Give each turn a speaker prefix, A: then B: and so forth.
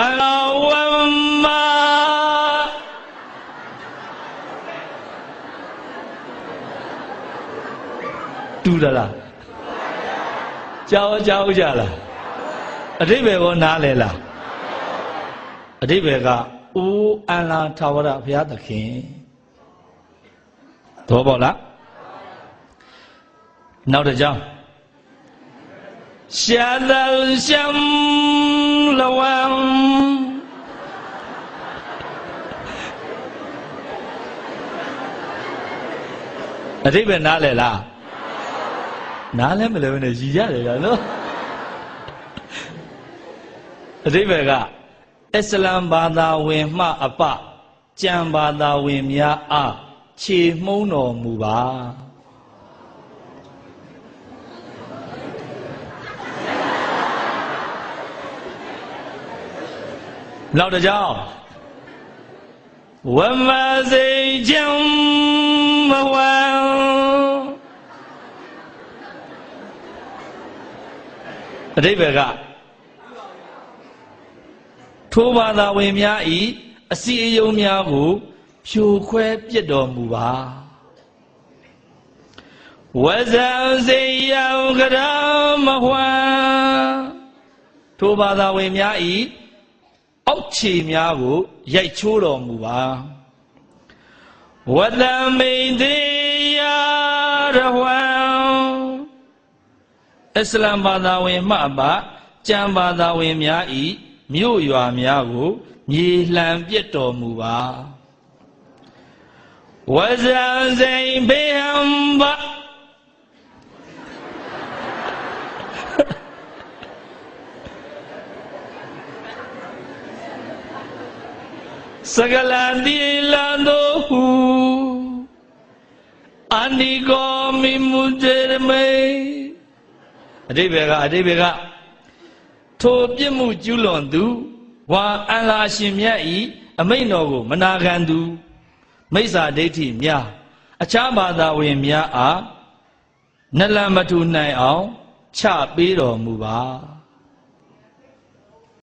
A: အလောဝမတူရလားကြောက်ကြောက်ကြလားအတိဘယ်ကောနားလဲလားအတိဘယ်ကဦးအန္လာထာဝရဘုရားသခင်သဘောပေါက်လားနောက်တစ်ကြောင်းရှာဒလ်ရှမ်လဝမ် အတိဘယ်နားလဲလားနားလဲမလဲဘဲနဲ့ရည်ရတယ်ကနော်အတိဘယ်ကအစ္စလမ်ဘာသာဝင်မှအပကြံဘာသာဝင်များအားခြေမှုန်းတော်မူပါနောက်တစ်ကြောင်းဝမစေချံမဝံ အတိဘယ်ကထိုဘာသာဝင်များဤအစီအယုံများကိုဖြိုခွဲပြစ်တော်မူပါဝဇံစေယံကရမဟွာထိုဘာသာဝင်များဤအောက်ခြေများကိုရိုက်ချိုးတော်မူပါဝတံမိန်တိယရဝံ အစ္စလမ်ဘာသာဝင်မှပါကျမ်းဘာသာဝင်များဤမြို့ရွာများကိုမြေလှန်ပြစ်တော်မူပါဝဇံစိန်ဘေဟံဘစကလန်ဒီလန်တို့ဟုအနိကောမိမုတေမေ အတိဘေကအတိဘေကထိုပြစ်မှုကျူးလွန်သူဝါအန္လာရှင်မြတ်ဤအမိန့်တော်ကို မနာခံသူမိစ္ဆာဒိဋ္ဌိများအခြားဘာသာဝင်များအားနလမထူနိုင်အောင်ချပေးတော်မူပါ